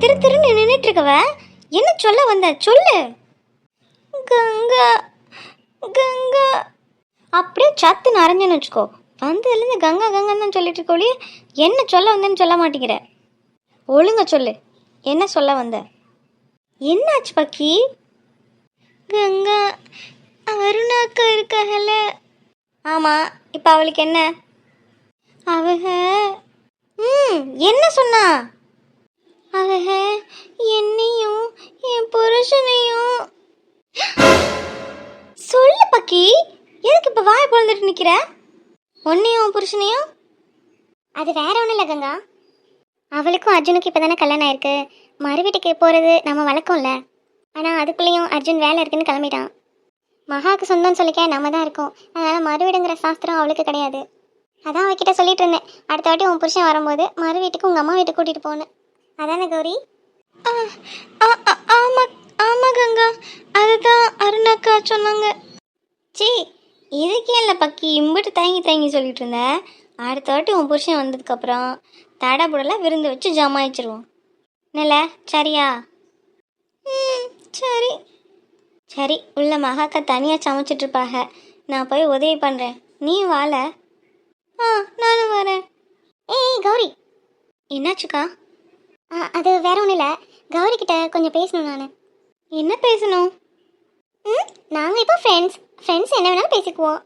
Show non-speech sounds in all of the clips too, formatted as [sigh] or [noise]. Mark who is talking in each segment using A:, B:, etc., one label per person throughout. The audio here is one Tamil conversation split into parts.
A: திரு திருன்னு நின்றுட்டு இருக்கவ என்ன சொல்ல வந்த? சொல்லு. கங்கா கங்கா. அப்படியே சத்து நரைஞ்சன்னு வச்சுக்கோ. வந்ததுலேருந்து கங்கா கங்கன்னு தான் சொல்லிட்டு இருக்கோளியே என்ன சொல்ல வந்தேன்னு சொல்ல மாட்டேங்கிற. ஒழுங்க சொல்லு. என்ன சொல்ல வந்த? என்னாச்சு பக்கி? கங்கா அருணாக்கா இருக்காகல. ஆமாம் இப்போ அவளுக்கு என்ன? அவக. ம் என்ன சொன்னா? அவக என்னையும் என் புருஷனையும். சொல்லு பக்கி. எதுக்கு இப்போ வாய் பிறந்துட்டு நிற்கிற உன்னையும் உன் புருஷனையும்?
B: அது வேற ஒன்றும் இல்லை கங்கா. அவளுக்கும் அர்ஜுனுக்கு இப்போ தானே கல்யாணம் ஆயிருக்கு. மறு வீட்டுக்கு போகிறது நம்ம வழக்கம்ல. ஆனால் அதுக்குள்ளேயும் அர்ஜுன் வேலை இருக்குன்னு கிளம்பிட்டான். மகாவுக்கு சொந்தம்னு சொல்லிக்க நம்ம தான் இருக்கோம். அதனால் மறு வீடுங்கிற சாஸ்திரம் அவளுக்கு கிடையாது. அதான் அவகிட்ட சொல்லிட்டு இருந்தேன். அடுத்த வாட்டி உன் புருஷன் வரும்போது மறு வீட்டுக்கு உங்கள் அம்மா வீட்டுக்கு கூட்டிகிட்டு போகணும் அதானே கௌரி?
A: ஆ, ஆ, ஆ, ஆமா கங்கா. அதுதான் அருணாக்கா சொன்னாங்க. சி இதுக்கே இல்லை பக்கி. இம்பிட்டு தயங்கி தயங்கி சொல்லிட்டு இருந்தேன் அடுத்த வாட்டி உன் புருஷன் வந்ததுக்கப்புறம் தடபுடலாம் விருந்து வச்சு ஜமாயிச்சிருவோம். நில சரியா? ம் சரி. சரி உள்ள மகாக்கா தனியாக சமைச்சிட்டு இருப்பாங்க நான் போய் உதவி பண்ணுறேன் நீ வாழ. ஆ நானும் வரேன்.
B: ஏய் கௌரி.
A: என்னாச்சுக்கா?
B: அது வேற ஒன்றும் இல்லை. கௌரி கிட்ட கொஞ்சம் பேசணும் நான்.
A: என்ன பேசணும்?
B: ம் நாங்கள் இப்போ ஃப்ரெண்ட்ஸ் ஃப்ரெண்ட்ஸ் என்ன வேணாலும் பேசிக்குவோம்.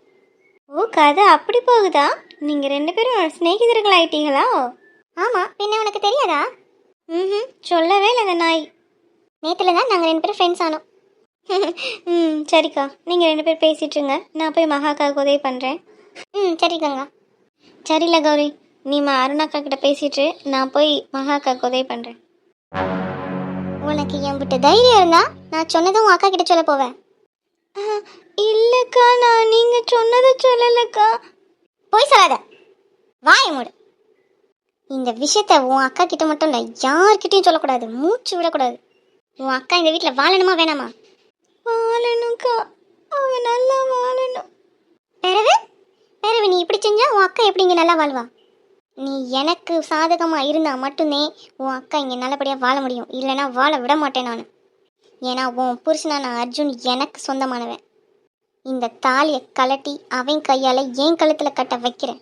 A: ஓ கதை அப்படி போகுதா? நீங்கள் ரெண்டு பேரும் சிநேகிதர்கள் ஆயிட்டீங்களா?
B: ஆமாம் பின்ன உனக்கு தெரியாதா?
A: ம் சொல்லவே இல்லை அந்த நாய்.
B: நேற்றுல தான் நாங்கள் ரெண்டு பேரும் ஃப்ரெண்ட்ஸ் ஆனோம். [laughs]
A: ம் சரிக்கா. நீங்கள் ரெண்டு பேரும் பேசிட்டுருங்க நான் போய் மகாக்காவுக்கு உதவி பண்ணுறேன்
B: ம் சரி இல்லை
A: சரியில்ல கௌரி. நீ மா அருணாக்கா கிட்ட பேசிட்டு நான் போய் மகாக்காவுக்கு உதவி பண்ணுறேன்
B: உனக்கு என்கிட்ட தைரியம் இருந்தா நான் சொன்னதும் உன் அக்கா கிட்ட சொல்ல போவேன்.
A: இல்லைக்கா நான் நீங்கள் சொன்னதை சொல்லலைக்கா.
B: போய் சொல்லாத. வாய மூடு. இந்த விஷயத்த உன் அக்கா கிட்ட மட்டும் இல்லை யார்கிட்டயும் சொல்லக்கூடாது. மூச்சு விடக்கூடாது. உன் அக்கா இந்த வீட்டில் வாழணுமா வேணாமா?
A: வாழணும்க்கா. அவன் நல்லா வாழணும்.
B: பிறகு பிறகு நீ இப்படி செஞ்சா உன் அக்கா எப்படி இங்கே நல்லா வாழ்வா? நீ எனக்கு சாதகமாக இருந்தால் மட்டுமே உன் அக்கா இங்கே நல்லபடியாக வாழ முடியும். இல்லைன்னா வாழ விட மாட்டேன் நான். ஏன்னா உன் புருஷனான அர்ஜுன் எனக்கு சொந்தமானவன். இந்த தாலியை கலட்டி அவன் கையால் என் கழுத்தில் கட்ட வைக்கிறேன்.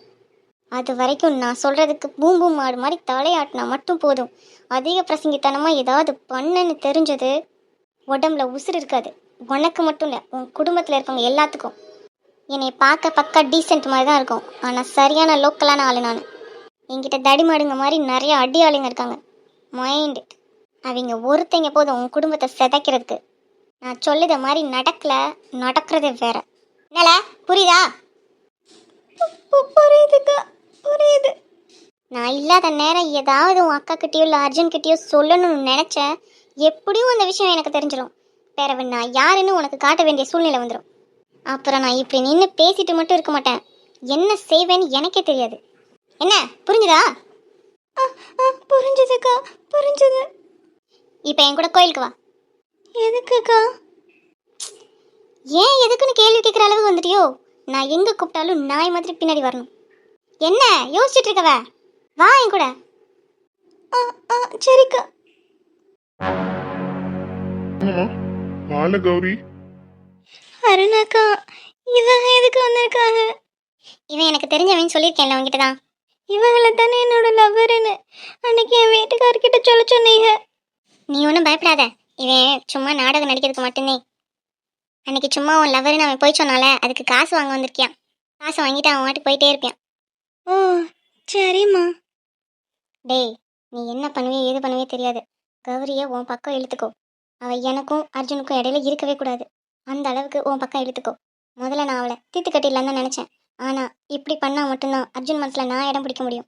B: அது வரைக்கும் நான் சொல்கிறதுக்கு பூம்பு மாடு மாதிரி தலையாட்டினா மட்டும் போதும். அதிக பிரசங்கித்தனமாக ஏதாவது பண்ணன்னு தெரிஞ்சது உடம்புல உசுறு இருக்காது. உனக்கு மட்டும் இல்லை உன் குடும்பத்தில் இருக்கவங்க எல்லாத்துக்கும். என்னை பார்க்க பக்கா டீசென்ட் மாதிரி தான் இருக்கும். ஆனால் சரியான லோக்கலான ஆளு நான். என்கிட்ட தடிமாடுங்க மாதிரி நிறைய அடியாளிங்க இருக்காங்க. மைண்ட் அவங்க ஒருத்தங்க போதும் உன் குடும்பத்தை சிதைக்கிறதுக்கு. நான் சொல்லுத மாதிரி நடக்கல நடக்கிறது வேற. என்னல? புரியுதா?
A: புரியுதுக்கா புரியுது.
B: நான் இல்லாத நேரம் ஏதாவது உன் அக்கா கிட்டயோ இல்லை அர்ஜுன் கிட்டயோ சொல்லணும்னு நினச்சேன் எப்படியும் அந்த விஷயம் எனக்கு தெரிஞ்சிடும் பேரவன் நான் யாருன்னு உனக்கு காட்ட வேண்டிய சூழ்நிலை வந்துடும் அப்புறம் நான் இப்படி நின்று பேசிட்டு மட்டும் இருக்க மாட்டேன். என்ன செய்வேன்னு எனக்கே தெரியாது. என்ன புரிஞ்சுதா?
A: ஆ ஆ புரிஞ்சுதுக்கா புரிஞ்சுது.
B: இப்போ என் கூட கோயிலுக்கு வா.
A: எதுக்குக்கா
B: ஏன் எதுக்குன்னு கேள்வி கேட்குற அளவுக்கு வந்துட்டியோ? நான் எங்கே கூப்பிட்டாலும் நாய் மாதிரி பின்னாடி வரணும். என்ன யோசிச்சுட்டு இருக்கவ? வா என் கூட.
A: ஆ ஆ சரிக்கா.
C: வாழ கௌரி?
A: அருணாக்கா இவங்க எதுக்கு வந்திருக்காங்க?
B: இவன் எனக்கு தெரிஞ்சவன் சொல்லியிருக்கேன்ல உங்ககிட்ட தான்
A: இவங்கள தானே என்னோட லவ்வருன்னு அன்னைக்கு என் வீட்டுக்காரர்கிட்ட சொல்ல சொன்னீங்க.
B: நீ ஒன்றும் பயப்படாத. இவன் சும்மா நாடகம் நடிக்கிறதுக்கு மட்டும்தான் அன்னைக்கு சும்மா உன் லவர்னு அவன் போய் சொன்னால அதுக்கு காசு வாங்க வந்திருக்கியான் காசு வாங்கிட்டு அவன் வாட்டுக்கு போயிட்டே இருப்பான்
A: ஓ சரிம்மா.
B: டேய் நீ என்ன பண்ணுவே ஏது பண்ணுவே தெரியாது. கௌரியை உன் பக்கம் இழுத்துக்கோ. அவள் எனக்கும் அர்ஜுனுக்கும் இடையில இருக்கவே கூடாது. அந்த அளவுக்கு உன் பக்கம் இழுத்துக்கோ. முதல்ல நான் அவளை தீத்து கட்டிடலான்னு தான் நினச்சேன். ஆனால் இப்படி பண்ணால் மட்டும்தான் அர்ஜுன் மனசில் நான் இடம் பிடிக்க முடியும்.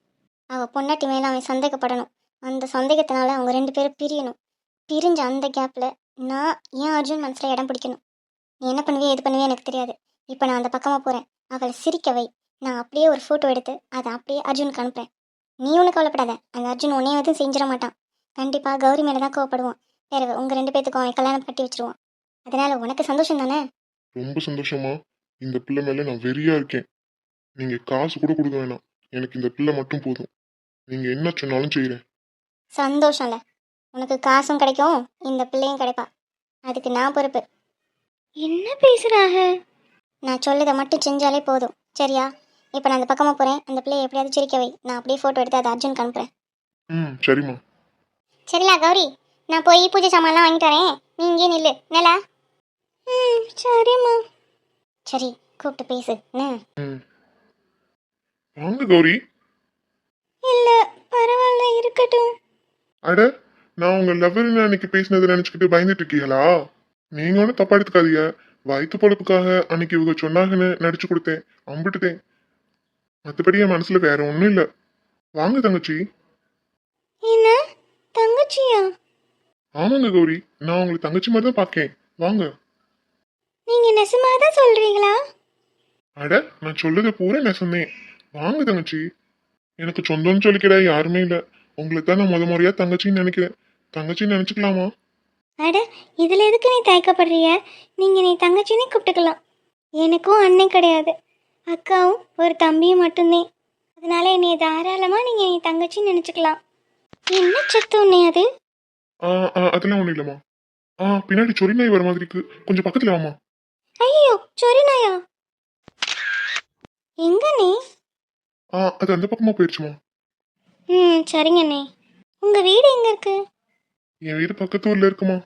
B: அவள் பொண்டாட்டி மேலே அவன் சந்தேகப்படணும். அந்த சந்தேகத்தினால அவங்க ரெண்டு பேரும் பிரியணும். பிரிஞ்ச அந்த கேப்பில் நான் ஏன் அர்ஜுன் மனசில் இடம் பிடிக்கணும்? நீ என்ன பண்ணுவே எது பண்ணுவே எனக்கு தெரியாது. இப்போ நான் அந்த பக்கமாக போகிறேன் அவளை சிரிக்கவை நான் அப்படியே ஒரு ஃபோட்டோ எடுத்து அதை அப்படியே அர்ஜுனுக்கு அனுப்புகிறேன் நீ ஒன்றும் கவலைப்படாத. அந்த அர்ஜுன் உன்னைய எதுவும் செஞ்சிட மாட்டான். கண்டிப்பாக கௌரி மேலே தான் கோவப்படுவான். வேற உங்கள் ரெண்டு பேத்துக்கும் அவன் கல்யாணம் கட்டி வச்சிருவான். அதனால உனக்கு சந்தோஷம் தானே?
C: ரொம்ப சந்தோஷமா இந்த பிள்ளை மேலே நான் வெறியா இருக்கேன். நீங்க காசு கூட கொடுக்க வேணாம். எனக்கு இந்த பிள்ளை மட்டும் போதும். நீங்க என்ன சொன்னாலும் செய்யறேன்
B: சந்தோஷம்ல. உனக்கு காசும் கிடைக்கும் இந்த பிள்ளையும் கிடைப்பா அதுக்கு நான் பொறுப்பு.
A: என்ன பேசுகிறாக
B: நான் சொல்லதை மட்டும் செஞ்சாலே போதும். சரியா? இப்போ நான் அந்த பக்கமாக போகிறேன் அந்த பிள்ளையை எப்படியாவது சிரிக்க வை. நான் அப்படியே ஃபோட்டோ எடுத்து அதை அர்ஜுனுக்கு அனுப்புகிறேன்
C: ம் சரிம்மா.
B: சரிலா கௌரி. நான் போய் பூஜை சாமான்லாம் வாங்கிட்டு வரேன். நீ இங்கே நில்லு. நிலா
A: ம் சரிம்மா.
B: சரி கூப்பிட்டு பேசு. என்ன?
C: ம். வாங்க கௌரி.
A: இல்லை பரவாயில்ல இருக்கட்டும்.
C: அட நான் உங்க லவ்வர்னு அன்னைக்கு பேசினதை நினைச்சுக்கிட்டு பயந்துட்டு இருக்கீங்களா? நீங்க ஒன்றும் தப்பா எடுத்துக்காதீங்க. வயிற்று பொழப்புக்காக அன்னைக்கு இவங்க சொன்னாங்கன்னு நடிச்சு கொடுத்தேன். அம்பிட்டுட்டேன். மற்றபடி என் மனசுல வேற ஒன்றும் இல்லை. வாங்க தங்கச்சி.
A: என்ன? தங்கச்சியா?
C: ஆமாங்க கௌரி. நான் உங்களை தங்கச்சி மாதிரி தான் பார்க்கேன். வாங்க.
A: நீங்கள் நெசமாக தான் சொல்கிறீங்களா
C: அட நான் சொல்லதை பூரா நெசந்தேன். வாங்க தங்கச்சி. எனக்கு சொந்தம்னு சொல்லிக்கிட யாருமே இல்லை. உங்களை தான் நான் முத முறையா தங்கச்சின்னு நினைக்கிறேன். தங்கச்சின்னு நினைச்சுக்கலாமா?
A: அட இதில் எதுக்கு நீ தயக்கப்படுறிய? நீங்கள் நீ தங்கச்சின்னு கூப்பிட்டுக்கலாம். எனக்கும் அண்ணன் கிடையாது. அக்காவும் ஒரு தம்பியும் மட்டும்தான். அதனால என்னை தாராளமாக நீங்கள் நீ தங்கச்சின்னு நினச்சிக்கலாம். என்ன சத்து உன்னை அது?
C: ஆ ஆ அதெல்லாம் ஒன்றும் இல்லைம்மா. ஆ பின்னாடி சொறி நாய் வர மாதிரி இருக்கு. கொஞ்சம் பக்கத்துல வாமா
A: ஐயோ சொரிநாயா? எங்க நீ?
C: ஆ அது அந்த பக்கமா போயிடுச்சுமா
A: ம் சரிங்கண்ணே உங்கள் வீடு எங்கே இருக்கு?
C: என் வீடு பக்கத்து ஊர்ல இருக்குமா?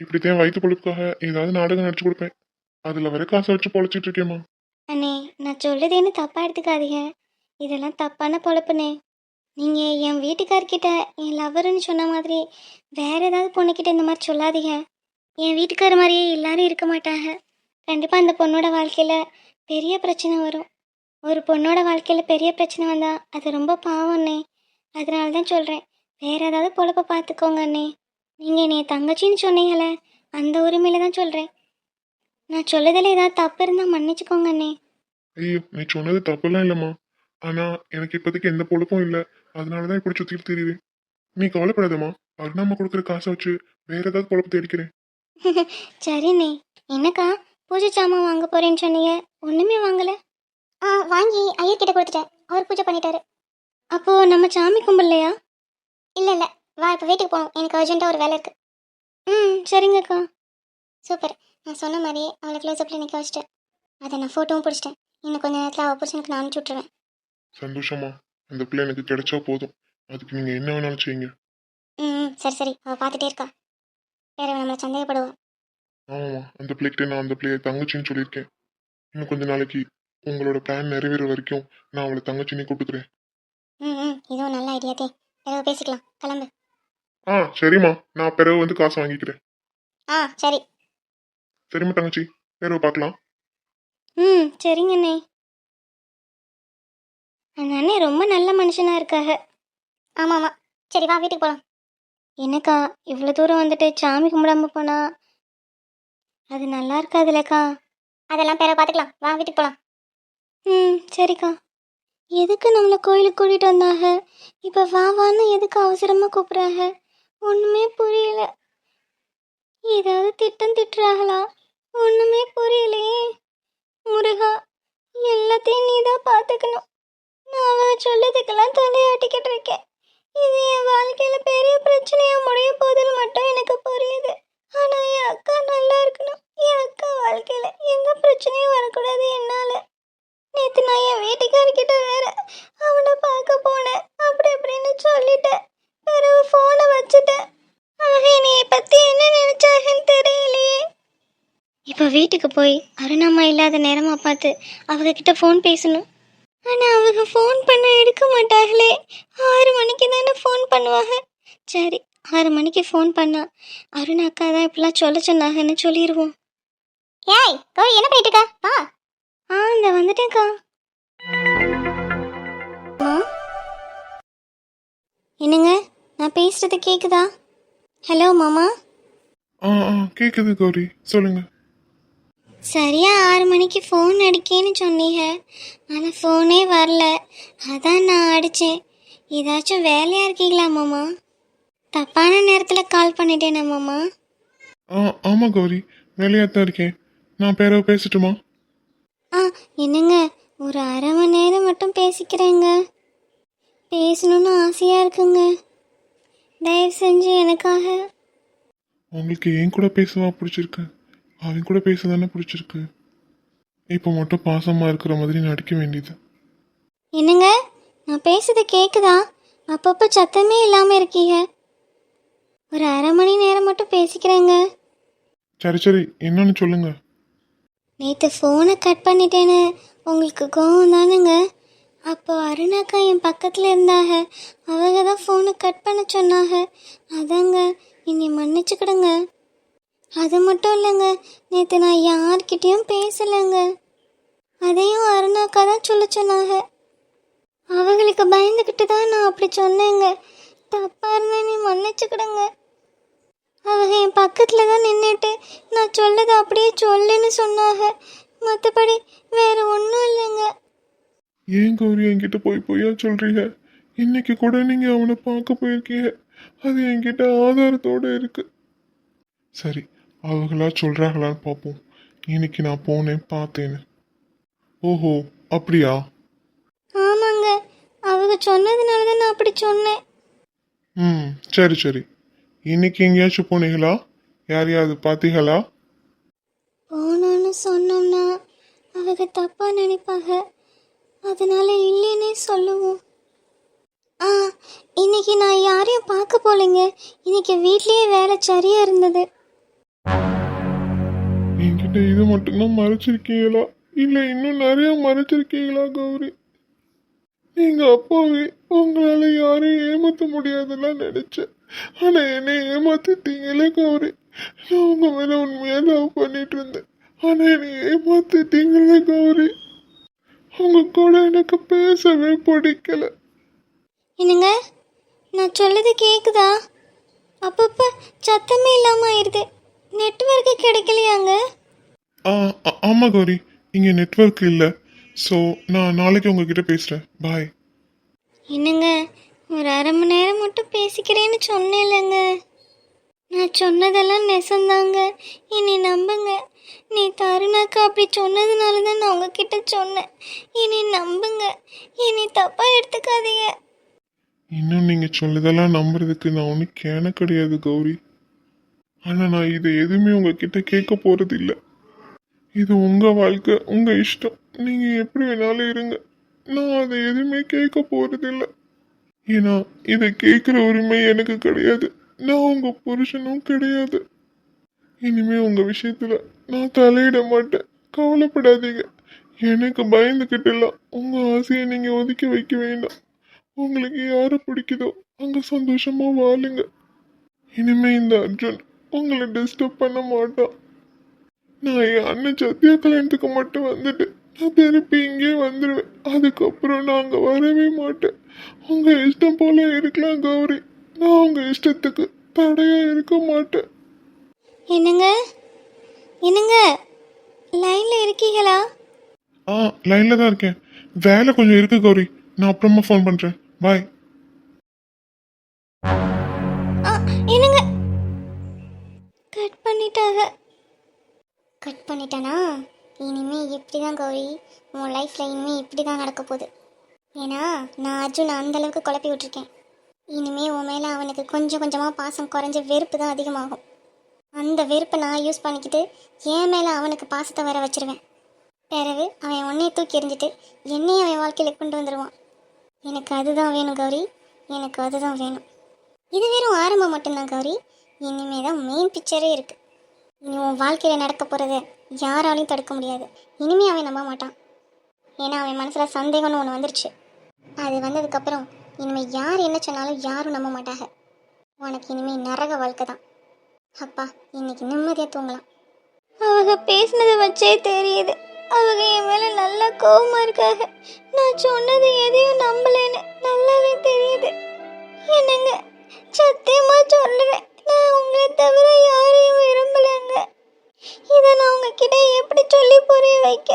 C: இப்படித்தான் வயிற்று பொழுப்புக்காக ஏதாவது நாடகம் நடிச்சு கொடுப்பேன். அதுல வர காசை வச்சு பொழைச்சிட்டு இருக்கேம்மா.
A: அண்ணே நான் சொல்லுதேன்னு தப்பாக எடுத்துக்காதீங்க. இதெல்லாம் தப்பான பொழப்புண்ணே. நீங்கள் என் வீட்டுக்கார்கிட்ட என் லவருன்னு சொன்ன மாதிரி வேற ஏதாவது பொண்ணுக்கிட்ட இந்த மாதிரி சொல்லாதீங்க. என் வீட்டுக்கார மாதிரியே எல்லாரும் இருக்க மாட்டாங்க. கண்டிப்பாக அந்த பொண்ணோட வாழ்க்கையில் பெரிய பிரச்சனை வரும். ஒரு பொண்ணோட வாழ்க்கையில் பெரிய பிரச்சனை வந்தால் அது ரொம்ப பாவம் அண்ணே. அதனால தான் சொல்கிறேன் வேற ஏதாவது பொழப்ப பார்த்துக்கோங்க அண்ணே. நீங்கள் என்னை தங்கச்சின்னு சொன்னீங்களே அந்த உரிமையில தான் சொல்கிறேன் நான் சொல்லதில் ஏதாவது தப்பு இருந்தால் மன்னிச்சுக்கோங்க அண்ணே.
C: ஐயோ நீ சொன்னது தப்பெல்லாம் இல்லைம்மா. ஆனா எனக்கு இப்போதைக்கு எந்த பொழப்பும் இல்லை. அதனாலதான் இப்படி சுத்திட்டு தெரியுறேன். நீ கவலைப்படாதம்மா. அருணாமா கொடுக்குற காசை வச்சு வேற ஏதாவது பொழப்பு தேடிக்கிறேன். [laughs]
A: சரிண்ணே. என்னக்கா? பூஜை சாமான் வாங்க போறேன்னு சொன்னீங்க. ஒண்ணுமே வாங்கல.
B: வாங்கி ஐயர்கிட்ட கொடுத்துட்டேன். அவர் பூஜை பண்ணிட்டாரு.
A: அப்போ நம்ம சாமி கும்பிடலையா?
B: இல்லை இல்லை. வா இப்போ வீட்டுக்கு போகணும். எனக்கு அர்ஜென்ட்டாக ஒரு வேலை இருக்குது
A: ம் சரிங்கக்கா.
B: சூப்பர். நான் சொன்ன மாதிரியே அவளை க்ளோஸ்அப்பில் நிற்க வச்சிட்டேன். அதை நான் ஃபோட்டோவும் பிடிச்சிட்டேன். இன்னும் கொஞ்ச நேரத்தில் அவள் புருஷனுக்கு நான் அனுப்பிச்சி விட்ருவேன்
C: சந்தோஷமா அந்த பிள்ளை எனக்கு கிடைச்சா போதும். அதுக்கு நீங்க என்ன வேணாலும் செய்யுங்க.
B: ம் சரி சரி. அவள் பார்த்துட்டே இருக்கா. வேற நம்மளை சந்தேகப்படுவா.
C: ஆமாம்மா. அந்த பிள்ளைகிட்ட நான் அந்த பிள்ளைய தங்கச்சின்னு சொல்லியிருக்கேன். இன்னும் கொஞ்ச நாளைக்கு உங்களோட பிளான் நிறைவேற வரைக்கும் நான் அவளை தங்கச்சின்னு கூப்பிட்டுக்கிறேன்.
B: ம் ம். இதுவும் நல்ல ஐடியாதே பிறகு பேசிக்கலாம். கிளம்பு.
C: ஆ சரிம்மா. நான் பிறகு வந்து காசு வாங்கிக்கிறேன்.
B: ஆ சரி.
C: சரிம்மா தங்கச்சி. பிறகு பார்க்கலாம்.
A: ம் சரிங்கண்ணே அந்த அண்ணே ரொம்ப நல்ல மனுஷனா இருக்காக.
B: ஆமாம். ஆமாம் சரி வா வீட்டுக்கு போகலாம்
A: என்னக்கா இவ்வளோ தூரம் வந்துட்டு சாமி கும்பிடாம போனா? அது நல்லா இருக்காதுல்லக்கா
B: அதெல்லாம் பிறகு பார்த்துக்கலாம். வா வீட்டுக்கு போகலாம்
A: ம் சரிக்கா. எதுக்கு நம்மளை கோயிலுக்கு கூட்டிகிட்டு வந்தாங்க? இப்போ வா வான்னு எதுக்கு அவசரமாக கூப்பிட்றாங்க? ஒன்றுமே புரியல. ஏதாவது திட்டம் திட்டுறாங்களா? ஒன்றுமே புரியலையே. முருகா எல்லாத்தையும் நீ தான் பார்த்துக்கணும் நான் அவ சொல்லதுக்கெல்லாம் தலையாட்டிக்கிட்டு இருக்கேன். இது என் வாழ்க்கையில் பெரிய பிரச்சனையாக முடிய போகுதுன்னு மட்டும் எனக்கு புரியுது. ஆனால் என் அக்கா நல்லா இருக்கணும். என் அக்கா வாழ்க்கையில் எந்த பிரச்சனையும் வரக்கூடாது என்னால். நேத்து நான் என் வீட்டுக்காரர்கிட்ட வேற அவனை பார்க்க போனேன். அப்படி அப்படின்னு சொல்லிட்டேன் பிறகு ஃபோனை வச்சுட்டேன். ஆக என்னைய பத்தி என்ன நினைச்சாகன்னு தெரியலையே. இப்போ வீட்டுக்கு போய் அருணாமா இல்லாத நேரமா பார்த்து அவங்கக்கிட்ட ஃபோன் பேசணும். ஆனால் அவங்க ஃபோன் பண்ண எடுக்க மாட்டாங்களே. ஆறு மணிக்கு தானே ஃபோன் பண்ணுவாங்க. சரி ஆறு மணிக்கு ஃபோன் பண்ணா அருண் அக்கா தான் இப்படிலாம் சொல்ல சொன்னாங்கன்னு சொல்லிடுவோம்
B: ஏய் கௌரி என்ன பண்ணிட்டு இருக்க? வா.
A: ஆ இந்த வந்துட்டேன்க்கா. என்னங்க? நான் பேசுறது கேக்குதா? ஹலோ மாமா?
C: ஆ ஆ கேட்குது கௌரி. சொல்லுங்க.
A: சரியா ஆறு மணிக்கு ஃபோன் அடிக்கேன்னு சொன்னீங்க. ஆனால் ஃபோனே வரல. அதான் நான் அடித்தேன் ஏதாச்சும் வேலையாக இருக்கீங்களா மாமா? தப்பான நேரத்தில் கால் பண்ணிட்டேனா மாமா?
C: ஆ ஆமாம் கௌரி. வேலையாக தான் இருக்கேன். நான் பிறகு பேசட்டுமா?
A: ஆ என்னங்க? ஒரு அரை மணி நேரம் மட்டும் பேசிக்கிறேங்க. பேசணும்னு ஆசையாக இருக்குங்க. தயவு செஞ்சு எனக்காக.
C: உங்களுக்கு என் கூட பேசவா பிடிச்சிருக்கு. அவன் கூட பேச தானே பிடிச்சிருக்கு. இப்போ மட்டும் பாசமா இருக்கிற மாதிரி நடிக்க வேண்டியது.
A: என்னங்க? நான் பேசுறது கேக்குதா? அப்பப்போ சத்தமே இல்லாமல் இருக்கீங்க. ஒரு அரை மணி நேரம் மட்டும் பேசிக்கிறேங்க.
C: சரி சரி. என்னன்னு சொல்லுங்க.
A: நேற்று ஃபோனை கட் பண்ணிட்டேன்னு உங்களுக்கு கோவம் தானுங்க? அப்போ அருணாக்கா என் பக்கத்தில் இருந்தாங்க. அவங்க தான் ஃபோனை கட் பண்ண சொன்னாங்க. அதாங்க என்னை மன்னிச்சுக்கிடுங்க. அது மட்டும் இல்லைங்க நேற்று நான் யார்கிட்டேயும் பேசலைங்க. அதையும் அருணாக்கா தான் சொல்ல சொன்னாங்க. அவங்களுக்கு பயந்துக்கிட்டு தான் நான் அப்படி சொன்னேங்க. தப்பாக இருந்தா நீ மன்னிச்சுக்கிடுங்க. அவங்க என் பக்கத்தில் தான் நின்றுட்டு நான் சொல்லதை அப்படியே சொல்லுன்னு சொன்னாங்க. மற்றபடி வேற ஒன்றும் இல்லைங்க.
C: ஏன் கௌரி என்கிட்ட போய் பொய்யா சொல்றீங்க? இன்னைக்கு கூட நீங்க அவனை பார்க்க போயிருக்கீங்க. அது என்கிட்ட ஆதாரத்தோட இருக்கு. சரி அவங்களா சொல்றாங்களான்னு பார்ப்போம். இன்னைக்கு நான் போனேன் பார்த்தேன்னு. ஓஹோ அப்படியா?
A: ஆமாங்க. அவங்க சொன்னதுனால தான் நான் அப்படி சொன்னேன்.
C: ம் சரி சரி. இன்னைக்கு எங்கேயாச்சும் போனீங்களா? யாரையாவது பார்த்தீங்களா?
A: போனோன்னு சொன்னோம்னா அவங்க தப்பாக நினைப்பாங்க. அதனால இல்லைன்னே சொல்லுவோம். ஆ இன்னைக்கு நான் யாரையும் பார்க்க போகலைங்க இன்னைக்கு வீட்லயே வேலை சரியாக இருந்தது.
C: என்கிட்ட இது மட்டும்தான் மறைச்சிருக்கீங்களா? இல்ல இன்னும் நிறைய மறைச்சிருக்கீங்களா கௌரி? நீங்க அப்பாவே உங்களால யாரையும் ஏமாத்த முடியாதுலாம் நினைச்சேன். ஆனா என்னை ஏமாத்திட்டீங்களே கௌரி. நான் உங்க மேல உண்மையா லவ் பண்ணிட்டு இருந்தேன். ஆனா என்னை ஏமாத்திட்டீங்களே கௌரி. உங்க கூட எனக்கு பேசவே பிடிக்கல.
A: என்னங்க? நான் சொல்லது கேக்குதா? அப்பப்போ சத்தமே இல்லாமல் ஆயிடுது நெட்வொர்க்கு கிடைக்கலையாங்க?
C: ஆ ஆ- ஆமா கௌரி. இங்க நெட்வொர்க் இல்ல. ஸோ நான் நாளைக்கு உங்ககிட்ட பேசுறேன். பாய்
A: என்னங்க? ஒரு அரை மணி நேரம் மட்டும் பேசிக்கிறேன்னு சொன்னேன்லங்க. நான் சொன்னதெல்லாம் நெசந்தாங்க. என்னை நம்புங்க. நீ தருணாக்கா அப்படி சொன்னதுனால தான் நான் உங்ககிட்ட சொன்னேன். என்னை நம்புங்க. என்னை தப்பாக எடுத்துக்காதீங்க.
C: இன்னும் நீங்கள் சொல்லுதெல்லாம் நம்புறதுக்கு நான் ஒன்றும் கேன கிடையாது கௌரி. ஆனால் நான் இதை எதுவுமே உங்ககிட்ட கேட்க போகிறது இல்லை இது உங்கள் வாழ்க்கை உங்கள் இஷ்டம். நீங்கள் எப்படி வேணாலும் இருங்க. நான் அதை எதுவுமே கேட்க போகிறதில்லை ஏன்னா இதை கேட்குற உரிமை எனக்கு கிடையாது. நான் உங்கள் புருஷனும் கிடையாது. இனிமே உங்கள் விஷயத்தில் நான் தலையிட மாட்டேன். கவலைப்படாதீங்க. எனக்கு பயந்துக்கிட்டுலாம் உங்கள் ஆசையை நீங்கள் ஒதுக்கி வைக்க வேண்டாம். உங்களுக்கு யாரை பிடிக்குதோ அங்கே சந்தோஷமாக வாழுங்க. இனிமே இந்த அர்ஜுன் உங்களை டிஸ்டர்ப் பண்ண மாட்டான். நான் என் அண்ணன் சத்யா கல்யாணத்துக்கு மட்டும் வந்துட்டு நான் திருப்பி இங்கே வந்துடுவேன் அதுக்கப்புறம் நான் அங்கே வரவே மாட்டேன். உங்க இஷ்டம் போல இருக்கலாம் கௌரி. நான் உங்க இஷ்டத்துக்கு தடையா இருக்க மாட்டேன்.
A: என்னங்க? என்னங்க? லைனில் இருக்கீங்களா?
C: ஆ லைன்ல தான் இருக்கேன். வேலை கொஞ்சம் இருக்கு கௌரி. நான் அப்புறமா ஃபோன் பண்றேன். பாய்
A: ஆ என்னங்க? கட் பண்ணிட்டாங்க.
B: கட் பண்ணிட்டேனா? இனிமே இப்படி தான் கௌரி. உன் லைஃப்பில் இனிமே இப்படி தான் நடக்க போகுது. ஏன்னா நான் அர்ஜுனை அந்த அளவுக்கு குழப்பி விட்டுருக்கேன். இனிமே உன் மேலே அவனுக்கு கொஞ்சம் கொஞ்சமாக பாசம் குறைஞ்ச வெறுப்பு தான் அதிகமாகும். அந்த வெறுப்பை நான் யூஸ் பண்ணிக்கிட்டு என் மேலே அவனுக்கு பாசத்தை வர வச்சிருவேன். பிறகு அவன் உன்னையை தூக்கி எறிஞ்சிட்டு என்னையும் அவன் வாழ்க்கையில் கொண்டு வந்துடுவான் எனக்கு அதுதான் வேணும் கௌரி. எனக்கு அதுதான் வேணும். இது வெறும் ஆரம்பம் மட்டும்தான் கௌரி. இனிமே தான் மெயின் பிக்சரே இருக்குது இனி உன் வாழ்க்கையில் நடக்க போகிறத யாராலையும் தடுக்க முடியாது. இனிமே அவன் நம்ப மாட்டான். ஏன்னா அவன் மனசில் சந்தேகம்னு ஒன்று வந்துருச்சு. அது வந்ததுக்கப்புறம் இனிமேல் யார் என்ன சொன்னாலும் யாரும் நம்ப மாட்டாங்க. உனக்கு இனிமேல் நரக வாழ்க்கை தான். அப்பா இன்னைக்கு நிம்மதியாக தூங்கலாம்.
A: அவங்க பேசினதை வச்சே தெரியுது. அவங்க என் மேலே நல்லா கோபமாக இருக்காங்க. நான் சொன்னது எதையும் நம்பலைன்னு நல்லாவே தெரியுது. என்னங்க சத்தியமாக சொல்லுவேன் நான் உங்களை தவிர யாரையும் விரும்பலைங்க. இதை நான் உங்ககிட்ட எப்படி சொல்லி புரிய வைக்க?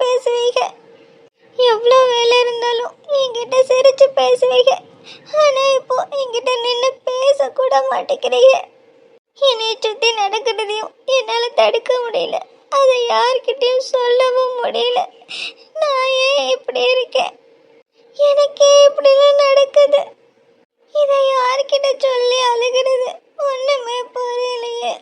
A: பேசுவீங்க? எவ்வளோ வேலை இருந்தாலும் என்கிட்ட சிரித்து பேசுவீங்க. ஆனால் இப்போ என்கிட்ட நின்று பேசக்கூட மாட்டேங்கிறீங்க. என்னை சுற்றி நடக்கிறதையும் என்னால் தடுக்க முடியல. அதை யார்கிட்டையும் சொல்லவும் முடியல. நான் ஏன் இப்படி இருக்கேன்? எனக்கே இப்படிலாம் நடக்குது. இதை யார்கிட்ட சொல்லி அழுகிறது? ஒன்றுமே புரியலையே.